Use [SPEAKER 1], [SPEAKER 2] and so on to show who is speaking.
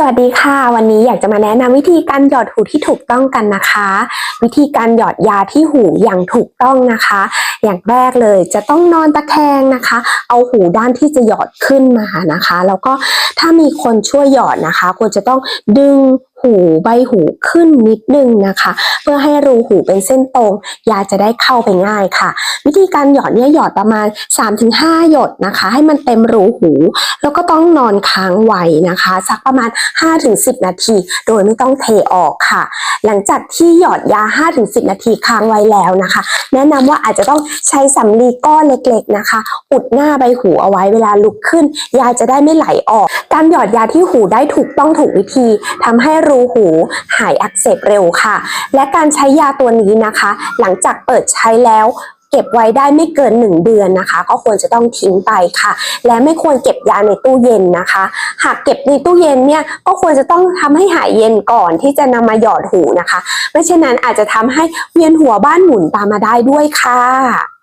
[SPEAKER 1] สวัสดีค่ะ วันนี้อยากจะมาแนะนำวิธีการหยอดหูที่ถูกต้องกันนะคะ วิธีการหยอดยาที่หูอย่างถูกต้องนะคะ อย่างแรกเลยจะต้องนอนตะแคงนะคะ เอาหูด้านที่จะหยอดขึ้นมานะคะ แล้วก็ถ้ามีคนช่วยหยอดนะคะ ควรจะต้องดึงหูใบหูขึ้นนิดนึงนะคะ เพื่อให้รูหูเป็นเส้นตรง ยาจะได้เข้าไปง่ายค่ะ วิธีการหยอดเนี่ยหยอดประมาณ 3-5 หยดนะคะ ให้มันเต็มรูหู แล้วก็ต้องนอนค้างไว้นะคะ สักประมาณ 5-10 นาที โดยไม่ต้องเทออกค่ะ หลังจากที่หยอดยา 5-10 นาทีค้างไว้แล้วนะคะ แนะนำว่าอาจจะต้องใช้สำลีก้อนเล็กๆนะคะ อุดหน้าใบหูเอาไว้เวลาลุกขึ้น ยาจะได้ไม่ไหลออก การหยอดยาที่หูได้ถูกต้องถูกวิธีทำให้รูหูหายอักเสบเร็วค่ะ และการใช้ยาตัวนี้นะคะ หลังจากเปิดใช้แล้ว เก็บไว้ได้ไม่เกิน 1 เดือนนะคะ ก็ควรจะต้องทิ้งไปค่ะ และไม่ควรเก็บยาในตู้เย็นนะคะ หากเก็บในตู้เย็นเนี่ยก็ควรจะต้องทำให้หายเย็นก่อนที่จะนำมาหยอดหูนะคะ ไม่เช่นนั้นอาจจะทำให้เวียนหัวบ้านหมุนตามมาได้ด้วยค่ะ